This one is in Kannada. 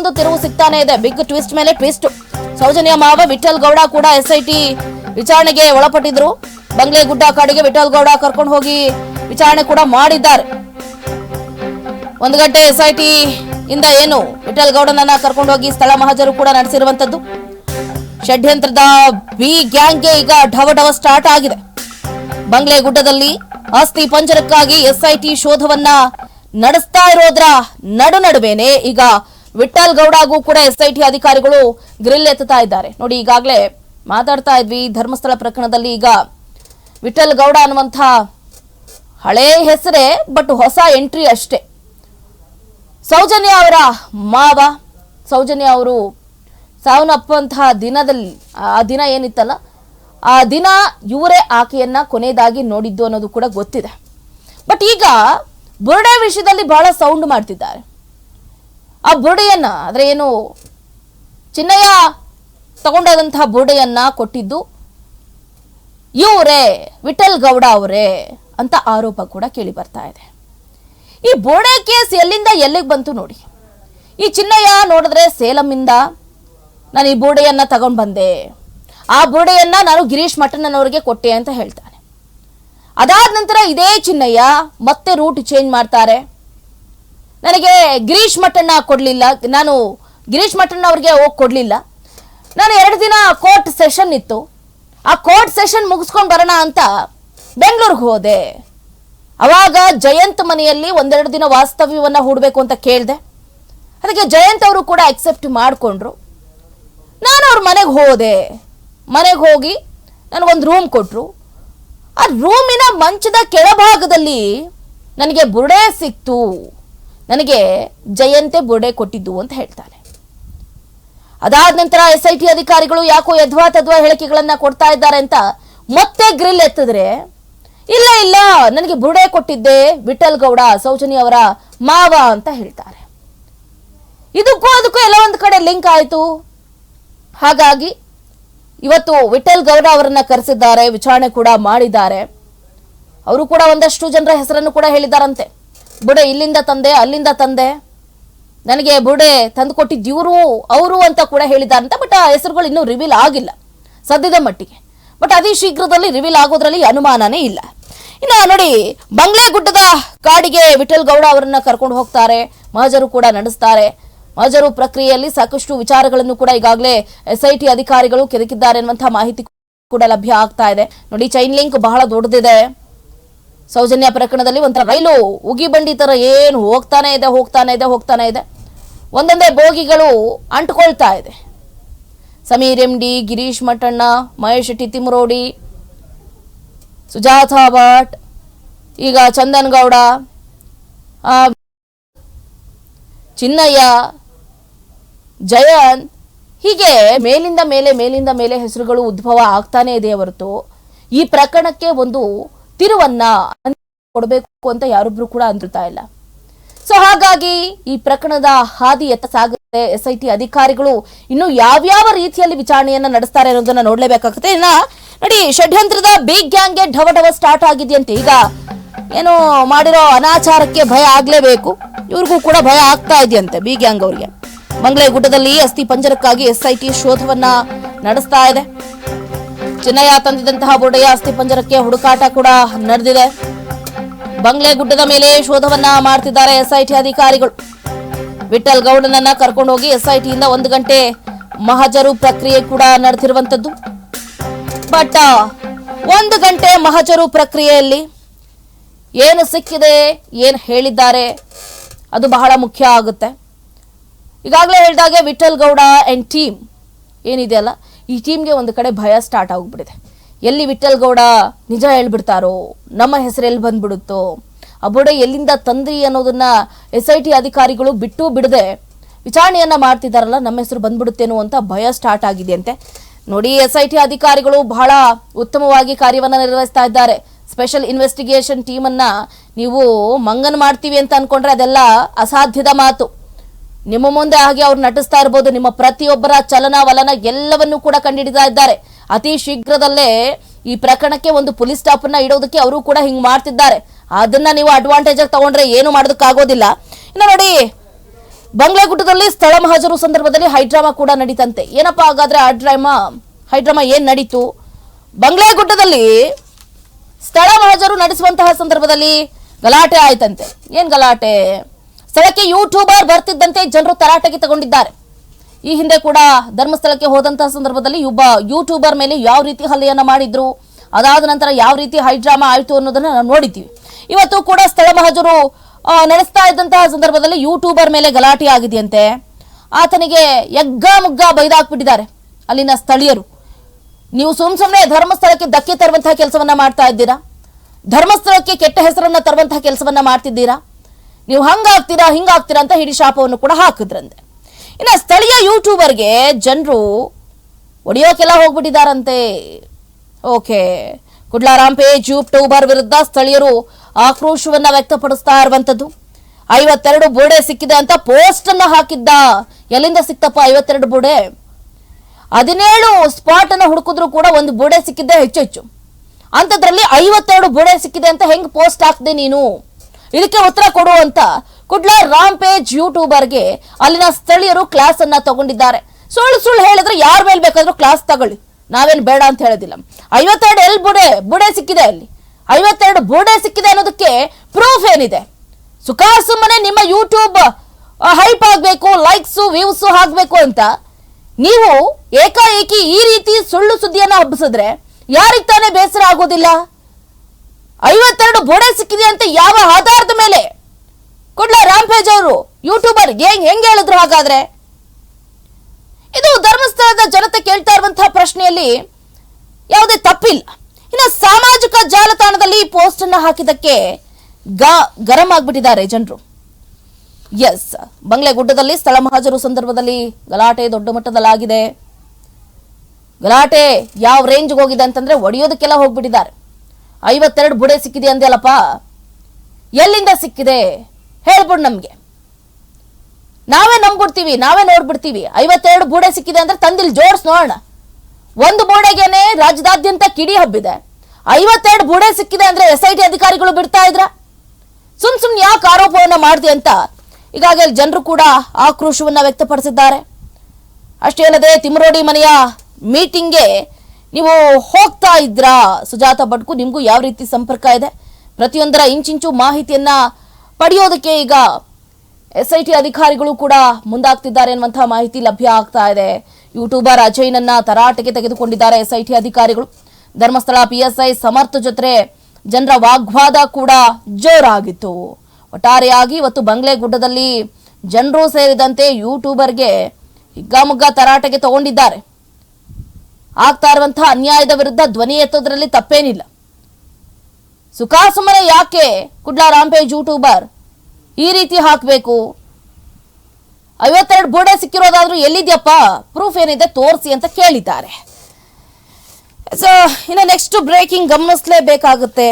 ಒಂದು ತಿರುವು ಸಿಗ್ತಾನೆ ಇದೆ. ಬಿಗ್ ಟ್ವಿಸ್ಟ್ ಮೇಲೆ ಟ್ವಿಸ್ಟ್ ಸೌಜನ್ಯ ಮಾವ ವಿಠಲ್ ಗೌಡ ಕೂಡ ಎಸ್ಐಟಿ ವಿಚಾರಣೆಗೆ ಒಳಪಟ್ಟಿದ್ರು. ಬಂಗ್ಲೆ ಗುಡ್ಡ ಕಾಡಿಗೆ ವಿಠಲ್ ಗೌಡ ಕರ್ಕೊಂಡು ಹೋಗಿ ವಿಚಾರಣೆ ಕೂಡ ಮಾಡಿದ್ದಾರೆ. ಒಂದು ಗಂಟೆ ಎಸ್ಐಟಿ ಇಂದ ಏನು ವಿಠಲ್ ಗೌಡನನ್ನ ಕರ್ಕೊಂಡು ಹೋಗಿ ಸ್ಥಳ ಮಹಜರು ಕೂಡ ನಡೆಸಿರುವಂತದ್ದು. ಷಡ್ಯಂತ್ರದ ಬಿ ಗ್ಯಾಂಗ್ಗೆ ಈಗ ಢವ ಢವ ಸ್ಟಾರ್ಟ್ ಆಗಿದೆ. ಬಂಗ್ಲೆ ಗುಡ್ಡದಲ್ಲಿ ಆಸ್ತಿ ಪಂಜರಕ್ಕಾಗಿ ಎಸ್ಐಟಿ ಶೋಧವನ್ನ ನಡೆಸ್ತಾ ಇರೋದ್ರ ನಡು ನಡುವೆನೆ ಈಗ ವಿಠಲ್ ಗೌಡಗೂ ಕೂಡ ಎಸ್ಐಟಿ ಅಧಿಕಾರಿಗಳು ಗ್ರಿಲ್ ಎತ್ತುತ್ತಾ ಇದ್ದಾರೆ. ನೋಡಿ, ಈಗಾಗಲೇ ಮಾತಾಡ್ತಾ ಇದ್ವಿ ಧರ್ಮಸ್ಥಳ ಪ್ರಕರಣದಲ್ಲಿ. ಈಗ ವಿಠಲ್ ಗೌಡ ಅನ್ನುವಂಥ ಹಳೇ ಹೆಸರೇ, ಬಟ್ ಹೊಸ ಎಂಟ್ರಿ ಅಷ್ಟೇ. ಸೌಜನ್ಯ ಅವರ ಮಾವ, ಸೌಜನ್ಯ ಅವರು ಸಾವನ್ನಪ್ಪುವಂತಹ ದಿನದಲ್ಲಿ, ಆ ದಿನ ಏನಿತ್ತಲ್ಲ, ಆ ದಿನ ಇವರೇ ಆಕೆಯನ್ನ ಕೊನೆಯದಾಗಿ ನೋಡಿದ್ದು ಅನ್ನೋದು ಕೂಡ ಗೊತ್ತಿದೆ. ಬಟ್ ಈಗ ಬುರುಡೆ ವಿಷಯದಲ್ಲಿ ಬಹಳ ಸೌಂಡ್ ಮಾಡ್ತಿದ್ದಾರೆ. ಆ ಬುರುಡೆಯನ್ನ ಅಂದ್ರೆ ಏನು, ಚಿನ್ನಯ್ಯ ತಗೊಂಡಾದಂತಹ ಬುರುಡೆಯನ್ನ ಕೊಟ್ಟಿದ್ದು ಇವರೇ, ವಿಠಲ್ ಗೌಡ ಅವರೇ ಅಂತ ಆರೋಪ ಕೂಡ ಕೇಳಿ ಬರ್ತಾ ಇದೆ. ಈ ಬೋಡೆ ಕೇಸ್ ಎಲ್ಲಿಂದ ಎಲ್ಲಿಗೆ ಬಂತು ನೋಡಿ. ಈ ಚಿನ್ನಯ್ಯ ನೋಡಿದ್ರೆ ಸೇಲಮ್ಮಿಂದ ನಾನು ಈ ಬೋಡೆಯನ್ನ ತಗೊಂಡ್ ಬಂದೆ. ಆ ಬೋಡೆಯನ್ನ ನಾನು ಗಿರೀಶ್ ಮಠಣ್ಣನವರಿಗೆ ಕೊಟ್ಟೆ ಅಂತ ಹೇಳ್ತಾನೆ. ಅದಾದ ನಂತರ ಇದೇ ಚಿನ್ನಯ್ಯ ಮತ್ತೆ ರೂಟ್ ಚೇಂಜ್ ಮಾಡ್ತಾರೆ. ನನಗೆ ಗಿರೀಶ್ ಮಠಣ್ಣ ಕೊಡಲಿಲ್ಲ. ನಾನು ಗಿರೀಶ್ ಮಠಣ್ಣ ಅವ್ರಿಗೆ ಹೋಗಿ ಕೊಡಲಿಲ್ಲ. ನಾನು ಎರಡು ದಿನ ಕೋರ್ಟ್ ಸೆಷನ್ ಇತ್ತು. ಆ ಕೋರ್ಟ್ ಸೆಷನ್ ಮುಗಿಸ್ಕೊಂಡು ಬರೋಣ ಅಂತ ಬೆಂಗಳೂರಿಗೆ ಹೋದೆ. ಅವಾಗ ಜಯಂತ್ ಮನೆಯಲ್ಲಿ ಒಂದೆರಡು ದಿನ ವಾಸ್ತವ್ಯವನ್ನು ಹೂಡಬೇಕು ಅಂತ ಕೇಳಿದೆ. ಅದಕ್ಕೆ ಜಯಂತ್ ಅವರು ಕೂಡ ಅಕ್ಸೆಪ್ಟ್ ಮಾಡಿಕೊಂಡ್ರು. ನಾನು ಅವ್ರ ಮನೆಗೆ ಹೋದೆ. ಮನೆಗೆ ಹೋಗಿ ನನಗೊಂದು ರೂಮ್ ಕೊಟ್ಟರು ಆ ರೂಮಿನ ಮಂಚದ ಕೆಳಭಾಗದಲ್ಲಿ ನನಗೆ ಬುರುಡೆ ಸಿಕ್ತು. ನನಗೆ ಜಯಂತೆ ಬುರುಡೆ ಕೊಟ್ಟಿದ್ದು ಅಂತ ಹೇಳ್ತಾನೆ. ಅದಾದ ನಂತರ ಎಸ್ ಐ ಟಿ ಅಧಿಕಾರಿಗಳು ಯಾಕೋ ಯದ್ವಾ ತದ್ವಾ ಹೇಳಿಕೆಗಳನ್ನ ಕೊಡ್ತಾ ಇದ್ದಾರೆ ಅಂತ ಮತ್ತೆ ಗ್ರಿಲ್ ಎತ್ತಿದ್ರೆ, ಇಲ್ಲ ಇಲ್ಲ, ನನಗೆ ಬುರುಡೆ ಕೊಟ್ಟಿದ್ದೆ ವಿಠಲ್ ಗೌಡ ಸೌಜನಿ ಅವರ ಮಾವ ಅಂತ ಹೇಳ್ತಾರೆ. ಇದಕ್ಕೂ ಅದಕ್ಕೂ ಎಲ್ಲ ಒಂದು ಕಡೆ ಲಿಂಕ್ ಆಯಿತು. ಹಾಗಾಗಿ ಇವತ್ತು ವಿಠಲ್ ಗೌಡ ಅವರನ್ನ ಕರೆಸಿದ್ದಾರೆ, ವಿಚಾರಣೆ ಕೂಡ ಮಾಡಿದ್ದಾರೆ. ಅವರು ಕೂಡ ಒಂದಷ್ಟು ಜನರ ಹೆಸರನ್ನು ಕೂಡ ಹೇಳಿದ್ದಾರಂತೆ. ಬುಡೆ ಇಲ್ಲಿಂದ ತಂದೆ, ಅಲ್ಲಿಂದ ತಂದೆ. ನನಗೆ ಬುಡೆ ತಂದು ಕೊಟ್ಟಿದ್ದು ಇವರು ಅವರು ಅಂತ ಕೂಡ ಹೇಳಿದ್ದಾರಂತೆ ಬಟ್ ಆ ಹೆಸರುಗಳು ಇನ್ನೂ ರಿವೀಲ್ ಆಗಿಲ್ಲ, ಸದ್ಯದ ಮಟ್ಟಿಗೆ. ಬಟ್ ಅತಿ ಶೀಘ್ರದಲ್ಲಿ ರಿವೀಲ್ ಆಗೋದ್ರಲ್ಲಿ ಅನುಮಾನನೇ ಇಲ್ಲ. ಇನ್ನು ನೋಡಿ, ಬಂಗ್ಲೆ ಗುಡ್ಡದ ಕಾಡಿಗೆ ವಿಠಲ್ ಗೌಡ ಅವರನ್ನ ಕರ್ಕೊಂಡು ಹೋಗ್ತಾರೆ. ಮಹಜರು ಕೂಡ ನಡೆಸ್ತಾರೆ. ಮಹಜರು ಪ್ರಕ್ರಿಯೆಯಲ್ಲಿ ಸಾಕಷ್ಟು ವಿಚಾರಗಳನ್ನು ಕೂಡ ಈಗಾಗಲೇ ಎಸ್ಐಟಿ ಅಧಿಕಾರಿಗಳು ಕೆದಕಿದ್ದಾರೆ ಅನ್ನುವಂತಹ ಮಾಹಿತಿ ಕೂಡ ಲಭ್ಯ ಆಗ್ತಾ ಇದೆ. ನೋಡಿ ಚೈನ್ ಲಿಂಕ್ ಬಹಳ ದೊಡ್ಡದಿದೆ. ಸೌಜನ್ಯ ಪ್ರಕರಣದಲ್ಲಿ ಒಂಥರ ರೈಲು ಉಗಿ ಬಂಡಿ ತರ ಏನು ಹೋಗ್ತಾನೆ ಇದೆ ಹೋಗ್ತಾನೆ ಇದೆ ಹೋಗ್ತಾನೆ ಇದೆ. ಒಂದೊಂದೇ ಬೋಗಿಗಳು ಅಂಟ್ಕೊಳ್ತಾ ಇದೆ. ಸಮೀರ್ ಎಂ ಡಿ ಗಿರೀಶ್ ಮಠಣ್ಣ, ಮಹೇಶ್ ಶೆಟ್ಟಿ ತಿಮ್ರೋಡಿ, ಸುಜಾತಾ ಭಟ್, ಈಗ ಚಂದನ್ ಗೌಡ ಚಿನ್ನಯ್ಯ, ಜಯಂತ್, ಹೀಗೆ ಮೇಲಿಂದ ಮೇಲೆ ಮೇಲಿಂದ ಮೇಲೆ ಹೆಸರುಗಳು ಉದ್ಭವ ಆಗ್ತಾನೇ ಇದೆ ಹೊರತು ಈ ಪ್ರಕರಣಕ್ಕೆ ಒಂದು ತಿರುವನ್ನ ಕೊಡಬೇಕು ಅಂತ ಯಾರೊಬ್ರು ಕೂಡ ಅಂದಿರ್ತಾ ಇಲ್ಲ. ಸೊ ಹಾಗಾಗಿ ಈ ಪ್ರಕರಣದ ಹಾದಿ ಎತ್ತ ಸಾಗುತ್ತೆ. ಎಸ್ ಐ ಟಿ ಅಧಿಕಾರಿಗಳು ಇನ್ನು ಯಾವ್ಯಾವ ರೀತಿಯಲ್ಲಿ ವಿಚಾರಣೆಯನ್ನ ನಡೆಸ್ತಾರೆ ಅನ್ನೋದನ್ನ ನೋಡ್ಲೇಬೇಕಾಗುತ್ತೆ. ಇನ್ನ ನೋಡಿ, ಷಡ್ಯಂತ್ರದ ಬಿಗ್ ಗ್ಯಾಂಗ್ಗೆ ಢವ ಢವ ಸ್ಟಾರ್ಟ್ ಆಗಿದೆಯಂತೆ. ಈಗ ಏನು ಮಾಡಿರೋ ಅನಾಚಾರಕ್ಕೆ ಭಯ ಆಗ್ಲೇಬೇಕು. ಇವ್ರಿಗೂ ಕೂಡ ಭಯ ಆಗ್ತಾ ಇದೆಯಂತೆ ಬಿ ಗ್ಯಾಂಗ್ ಅವ್ರಿಗೆ. ಮಂಗಳೇ ಗುಡ್ಡದಲ್ಲಿ ಅಸ್ಥಿ ಪಂಜರಕ್ಕಾಗಿ ಎಸ್ಐಟಿ ಶೋಧವನ್ನ ನಡೆಸ್ತಾ ಇದೆ. ಚಿನ್ನಯ್ಯ ತಂದಿದಂತಹ ಬುರುಡೆಯ ಅಸ್ಥಿ ಪಂಜರಕ್ಕೆ ಹುಡುಕಾಟ ಕೂಡ ನಡೆದಿದೆ. ಬಂಗ್ಲೆ ಗುಡ್ಡದ ಮೇಲೆ ಶೋಧವನ್ನ ಮಾಡ್ತಿದ್ದಾರೆ ಎಸ್ಐಟಿ ಅಧಿಕಾರಿಗಳು. ವಿಠಲ್ ಗೌಡನನ್ನ ಕರ್ಕೊಂಡು ಹೋಗಿ ಎಸ್ಐಟಿಯಿಂದ ಒಂದು ಗಂಟೆ ಮಹಜರು ಪ್ರಕ್ರಿಯೆ ಕೂಡ ನಡೆದಿರುವಂತದ್ದು. ಬಟ್, ಒಂದು ಗಂಟೆ ಮಹಜರು ಪ್ರಕ್ರಿಯೆಯಲ್ಲಿ ಏನು ಸಿಕ್ಕಿದೆ, ಏನು ಹೇಳಿದ್ದಾರೆ, ಅದು ಬಹಳ ಮುಖ್ಯ ಆಗುತ್ತೆ. ಈಗಾಗಲೇ ಹೇಳಿದಾಗೆ ವಿಠಲ್ ಗೌಡ ಅಂಡ್ ಟೀಮ್ ಏನಿದೆಯಲ್ಲ ಈ ಟೀಮ್ಗೆ ಒಂದು ಕಡೆ ಭಯ ಸ್ಟಾರ್ಟ್ ಆಗಿಬಿಟ್ಟಿದೆ. ಎಲ್ಲಿ ವಿಠಲ್ಗೌಡ ನಿಜ ಹೇಳ್ಬಿಡ್ತಾರೋ, ನಮ್ಮ ಹೆಸರು ಎಲ್ಲಿ ಬಂದ್ಬಿಡುತ್ತೋ ಆ ಎಲ್ಲಿಂದ ತಂದ್ರಿ ಅನ್ನೋದನ್ನ ಎಸ್ ಐ ಟಿ ಅಧಿಕಾರಿಗಳು ಬಿಟ್ಟು ಬಿಡದೆ ವಿಚಾರಣೆಯನ್ನ ಮಾಡ್ತಿದ್ದಾರಲ್ಲ ನಮ್ಮ ಹೆಸರು ಬಂದ್ಬಿಡುತ್ತೇನೋ ಅಂತ ಭಯ ಸ್ಟಾರ್ಟ್ ಆಗಿದೆಯಂತೆ. ನೋಡಿ ಎಸ್ ಐ ಟಿ ಅಧಿಕಾರಿಗಳು ಬಹಳ ಉತ್ತಮವಾಗಿ ಕಾರ್ಯವನ್ನು ನಿರ್ವಹಿಸ್ತಾ ಇದ್ದಾರೆ. ಸ್ಪೆಷಲ್ ಇನ್ವೆಸ್ಟಿಗೇಷನ್ ಟೀಮನ್ನು ನೀವು ಮಂಗನ್ ಮಾಡ್ತೀವಿ ಅಂತ ಅನ್ಕೊಂಡ್ರೆ ಅದೆಲ್ಲ ಅಸಾಧ್ಯದ ಮಾತು. ನಿಮ್ಮ ಮುಂದೆ ಹಾಗೆ ಅವ್ರು ನಟಿಸ್ತಾ ಇರ್ಬೋದು, ನಿಮ್ಮ ಪ್ರತಿಯೊಬ್ಬರ ಚಲನ ವಲನ ಎಲ್ಲವನ್ನೂ ಕೂಡ ಕಂಡುಹಿಡಿತಾ ಇದ್ದಾರೆ. ಅತಿ ಶೀಘ್ರದಲ್ಲೇ ಈ ಪ್ರಕರಣಕ್ಕೆ ಒಂದು ಪೊಲೀಸ್ ಸ್ಟಾಪ್ ಅನ್ನ ಇಡೋದಕ್ಕೆ ಅವರು ಕೂಡ ಹಿಂಗ್ ಮಾಡ್ತಿದ್ದಾರೆ. ಅದನ್ನ ನೀವು ಅಡ್ವಾಂಟೇಜ್ ಆಗಿ ತಗೊಂಡ್ರೆ ಏನು ಮಾಡೋದಕ್ಕಾಗೋದಿಲ್ಲ. ಇನ್ನು ನೋಡಿ, ಬಂಗ್ಲೆಗುಡ್ಡದಲ್ಲಿ ಸ್ಥಳ ಮಹಾಜರು ಸಂದರ್ಭದಲ್ಲಿ ಹೈಡ್ರಾಮಾ ಕೂಡ ನಡೀತಂತೆ. ಏನಪ್ಪಾ ಹಾಗಾದ್ರೆ ಆ ಡ್ರಾಮಾ, ಹೈಡ್ರಾಮಾ ಏನ್ ನಡೀತು? ಬಂಗ್ಲೆಗುಡ್ಡದಲ್ಲಿ ಸ್ಥಳ ಮಹಾಜರು ನಡೆಸುವಂತಹ ಸಂದರ್ಭದಲ್ಲಿ ಗಲಾಟೆ ಆಯ್ತಂತೆ. ಏನ್ ಗಲಾಟೆ? ಸ್ಥಳಕ್ಕೆ ಯೂಟ್ಯೂಬರ್ ಬರ್ತಿದ್ದಂತೆ ಜನರು ತರಾಟೆಗೆ ತಗೊಂಡಿದ್ದಾರೆ. ಈ ಹಿಂದೆ ಕೂಡ ಧರ್ಮಸ್ಥಳಕ್ಕೆ ಹೋದಂತಹ ಸಂದರ್ಭದಲ್ಲಿ ಒಬ್ಬ ಯೂಟ್ಯೂಬರ್ ಮೇಲೆ ಯಾವ ರೀತಿ ಹಲ್ಲೆಯನ್ನ ಮಾಡಿದ್ರು, ಅದಾದ ನಂತರ ಯಾವ ರೀತಿ ಹೈಡ್ರಾಮಾ ಆಯಿತು ಅನ್ನೋದನ್ನ ನಾವು ನೋಡಿದ್ದೀವಿ. ಇವತ್ತು ಕೂಡ ಸ್ಥಳ ಮಹಜರು ನಡೆಸ್ತಾ ಇದ್ದಂತಹ ಸಂದರ್ಭದಲ್ಲಿ ಯೂಟ್ಯೂಬರ್ ಮೇಲೆ ಗಲಾಟೆ ಆಗಿದೆಯಂತೆ. ಆತನಿಗೆ ಯಗ್ಗ ಮುಗ್ಗ ಬೈದಾಕ್ಬಿಟ್ಟಿದ್ದಾರೆ ಅಲ್ಲಿನ ಸ್ಥಳೀಯರು. ನೀವು ಸುಮ್ ಸುಮ್ಮನೆ ಧರ್ಮಸ್ಥಳಕ್ಕೆ ಧಕ್ಕೆ ತರುವಂತಹ ಕೆಲಸವನ್ನ ಮಾಡ್ತಾ ಇದ್ದೀರಾ? ಧರ್ಮಸ್ಥಳಕ್ಕೆ ಕೆಟ್ಟ ಹೆಸರನ್ನ ತರುವಂತಹ ಕೆಲಸವನ್ನ ಮಾಡ್ತಿದ್ದೀರಾ? ನೀವು ಹಂಗಾಗ್ತೀರಾ, ಹಿಂಗಾಗ್ತೀರಾ ಅಂತ ಹಿಡಿ ಶಾಪವನ್ನು ಕೂಡ ಹಾಕಿದ್ರಂತೆ. ಇನ್ನು ಸ್ಥಳೀಯ ಯೂಟ್ಯೂಬರ್ಗೆ ಜನರು ಒಡೆಯೋಕೆಲ್ಲ ಹೋಗ್ಬಿಟ್ಟಿದಾರಂತೆ. ಓಕೆ. ಕುಡ್ಲಾರಾಮ್ ಪೇಜ್, ಯೂಟ್ಯೂಬರ್ ವಿರುದ್ಧ ಸ್ಥಳೀಯರು ಆಕ್ರೋಶವನ್ನ ವ್ಯಕ್ತಪಡಿಸ್ತಾ ಇರುವಂತದ್ದು ಐವತ್ತೆರಡು ಬೋಡೆ ಸಿಕ್ಕಿದೆ ಅಂತ ಪೋಸ್ಟ್ ಹಾಕಿದ್ದ. ಎಲ್ಲಿಂದ ಸಿಕ್ತಪ್ಪ ಐವತ್ತೆರಡು ಬೋಡೆ ಹದಿನೇಳು ಸ್ಪಾಟ್ ಅನ್ನ ಹುಡುಕಿದ್ರು ಕೂಡ ಒಂದು ಬೋಡೆ ಸಿಕ್ಕಿದ್ದೆ ಹೆಚ್ಚು ಹೆಚ್ಚು. ಅಂಥದ್ರಲ್ಲಿ ಐವತ್ತೆರಡು ಬೋಡೆ ಸಿಕ್ಕಿದೆ ಅಂತ ಹೆಂಗ್ ಪೋಸ್ಟ್ ಹಾಕ್ದೆ ನೀನು? ಇದಕ್ಕೆ ಉತ್ತರ ಕೊಡು ಅಂತ ಕುಡ್ಲ ರಾಮ್ ಪೇಜ್ ಯೂಟ್ಯೂಬರ್ಗೆ ಅಲ್ಲಿನ ಸ್ಥಳೀಯರು ಕ್ಲಾಸ್ ಅನ್ನ ತಗೊಂಡಿದ್ದಾರೆ. ಸುಳ್ಳು ಸುಳ್ಳು ಹೇಳಿದ್ರೆ ಯಾರ ಮೇಲೆ ಬೇಕಾದ್ರೂ ಕ್ಲಾಸ್ ತಗೊಳ್ಳಿ. ನಾವೇನು ಬೇಡ ಅಂತ ಹೇಳೋದಿಲ್ಲ. ಐವತ್ತೆರಡು ಎಲ್ ಬುಡೆ ಬುಡೆ ಸಿಕ್ಕಿದೆ ಅಲ್ಲಿ. ಐವತ್ತೆರಡು ಬುಡೆ ಸಿಕ್ಕಿದೆ ಅನ್ನೋದಕ್ಕೆ ಪ್ರೂಫ್ ಏನಿದೆ? ಸುಖ ಸುಮ್ಮನೆ ನಿಮ್ಮ ಯೂಟ್ಯೂಬ್ ಹೈಪ್ ಆಗಬೇಕು ಲೈಕ್ಸು ವ್ಯೂಸು ಆಗಬೇಕು ಅಂತ. ನೀವು ಏಕಾಏಕಿ ಈ ರೀತಿ ಸುಳ್ಳು ಸುದ್ದಿಯನ್ನು ಹಬ್ಬಿಸಿದ್ರೆ ಯಾರಿಗೆ ತಾನೇ ಬೇಸರ ಆಗೋದಿಲ್ಲ? ಐವತ್ತೆರಡು ಬೋಡೆ ಸಿಕ್ಕಿದೆ ಅಂತ ಯಾವ ಆಧಾರದ ಮೇಲೆ? ಕೊಡ್ಲ ರಾಮ್ಪೇಜ್ ಅವರು ಯೂಟ್ಯೂಬರ್ ಹೆಂಗ್ ಹೆಂಗ್ ಹೇಳಿದ್ರು ಹಾಗಾದ್ರೆ? ಇದು ಧರ್ಮಸ್ಥಳದ ಜನತೆ ಕೇಳ್ತಾ ಇರುವಂತಹ ಪ್ರಶ್ನೆಯಲ್ಲಿ ಯಾವುದೇ ತಪ್ಪಿಲ್ಲ. ಇನ್ನು ಸಾಮಾಜಿಕ ಜಾಲತಾಣದಲ್ಲಿ ಈ ಪೋಸ್ಟ್ ಅನ್ನ ಹಾಕಿದ್ದಕ್ಕೆ ಗ- ಗರಂ ಆಗ್ಬಿಟ್ಟಿದ್ದಾರೆ ಜನರು. ಎಸ್ ಬಂಗ್ಲೆಗುಡ್ಡದಲ್ಲಿ ಸ್ಥಳ ಮಹಾಜರು ಸಂದರ್ಭದಲ್ಲಿ ಗಲಾಟೆ ದೊಡ್ಡ ಮಟ್ಟದಲ್ಲಾಗಿದೆ. ಗಲಾಟೆ ಯಾವ ರೇಂಜ್ಗೆ ಹೋಗಿದೆ ಅಂತಂದ್ರೆ, ಒಡೆಯೋದಕ್ಕೆಲ್ಲ ಹೋಗ್ಬಿಟ್ಟಿದ್ದಾರೆ. ಐವತ್ತೆರಡು ಬುಡೆ ಸಿಕ್ಕಿದೆ ಅಂದ್ಯಲ್ಲಪ್ಪ? ಎಲ್ಲಿಂದ ಸಿಕ್ಕಿದೆ? ಹೇಳ್ಬಿಡು ನಮ್ಗೆ. ನಾವೇ ನಂಬ್ಬಿಡ್ತೀವಿ, ನಾವೇ ನೋಡ್ಬಿಡ್ತೀವಿ. ಐವತ್ತೆರಡು ಬೂಡೆ ಸಿಕ್ಕಿದೆ ಅಂದ್ರೆ ತಂದಿಲ್ ಜೋಡ್ಸ್ ನೋಡೋಣ. ಒಂದು ಬೋಡೆಗೇನೆ ರಾಜ್ಯದಾದ್ಯಂತ ಕಿಡಿ ಹಬ್ಬಿದೆ. ಐವತ್ತೆರಡು ಬೂಡೆ ಸಿಕ್ಕಿದೆ ಅಂದ್ರೆ ಎಸ್ ಐ ಟಿ ಅಧಿಕಾರಿಗಳು ಬಿಡ್ತಾ ಇದ್ರ? ಸುಮ್ ಸುಮ್ ಯಾಕೆ ಆರೋಪವನ್ನ ಮಾಡಿದೆ ಅಂತ? ಈಗಾಗಲೇ ಜನರು ಕೂಡ ಆಕ್ರೋಶವನ್ನ ವ್ಯಕ್ತಪಡಿಸಿದ್ದಾರೆ. ಅಷ್ಟೇ ಅಲ್ಲದೆ ತಿಮರೋಡಿ ಮನೆಯ ಮೀಟಿಂಗ್ಗೆ ನೀವು ಹೋಗ್ತಾ ಇದ್ರಾ? ಸುಜಾತ ಭಟ್ಕು, ನಿಮಗೂ ಯಾವ ರೀತಿ ಸಂಪರ್ಕ ಇದೆ? ಪ್ರತಿಯೊಂದರ ಇಂಚಿಂಚು ಮಾಹಿತಿಯನ್ನ ಪಡೆಯೋದಕ್ಕೆ ಈಗ ಎಸ್ ಐ ಟಿ ಅಧಿಕಾರಿಗಳು ಕೂಡ ಮುಂದಾಗ್ತಿದ್ದಾರೆ ಎನ್ನುವಂತಹ ಮಾಹಿತಿ ಲಭ್ಯ ಆಗ್ತಾ ಇದೆ. ಯೂಟ್ಯೂಬರ್ ಅಜಯ್ನನ್ನ ತರಾಟೆಗೆ ತೆಗೆದುಕೊಂಡಿದ್ದಾರೆ ಎಸ್ ಐ ಟಿ ಅಧಿಕಾರಿಗಳು. ಧರ್ಮಸ್ಥಳ ಪಿಎಸ್ಐ ಸಮರ್ಥ ಜೊತೆ ಜನರ ವಾಗ್ವಾದ ಕೂಡ ಜೋರಾಗಿತ್ತು. ಒಟ್ಟಾರೆಯಾಗಿ ಇವತ್ತು ಬಂಗ್ಲೆಗುಡ್ಡದಲ್ಲಿ ಜನರು ಸೇರಿದಂತೆ ಯೂಟ್ಯೂಬರ್ಗೆ ಹಿಗ್ಗಾಮುಗ್ಗ ತರಾಟೆಗೆ ತಗೊಂಡಿದ್ದಾರೆ. ಆಗ್ತಾ ಇರುವಂತಹ ಅನ್ಯಾಯದ ವಿರುದ್ಧ ಧ್ವನಿ ಎತ್ತೋದ್ರಲ್ಲಿ ತಪ್ಪೇನಿಲ್ಲ. ಸುಖಾಸುಮ್ಮನೆ ಯಾಕೆ ಕುಡ್ಲಾ ರಾಮ್ಪೇಜ್ ಯೂಟ್ಯೂಬರ್ ಈ ರೀತಿ ಹಾಕಬೇಕು? ಐವತ್ತೆರಡು ಬೋರ್ಡೆ ಸಿಕ್ಕಿರೋದಾದ್ರೂ ಎಲ್ಲಿದ್ಯಪ್ಪ? ಪ್ರೂಫ್ ಏನಿದೆ ತೋರಿಸಿ ಅಂತ ಕೇಳಿದ್ದಾರೆ. ಸೊ ಇನ್ನು ನೆಕ್ಸ್ಟ್ ಬ್ರೇಕಿಂಗ್ ಗಮನಿಸಲೇಬೇಕಾಗುತ್ತೆ.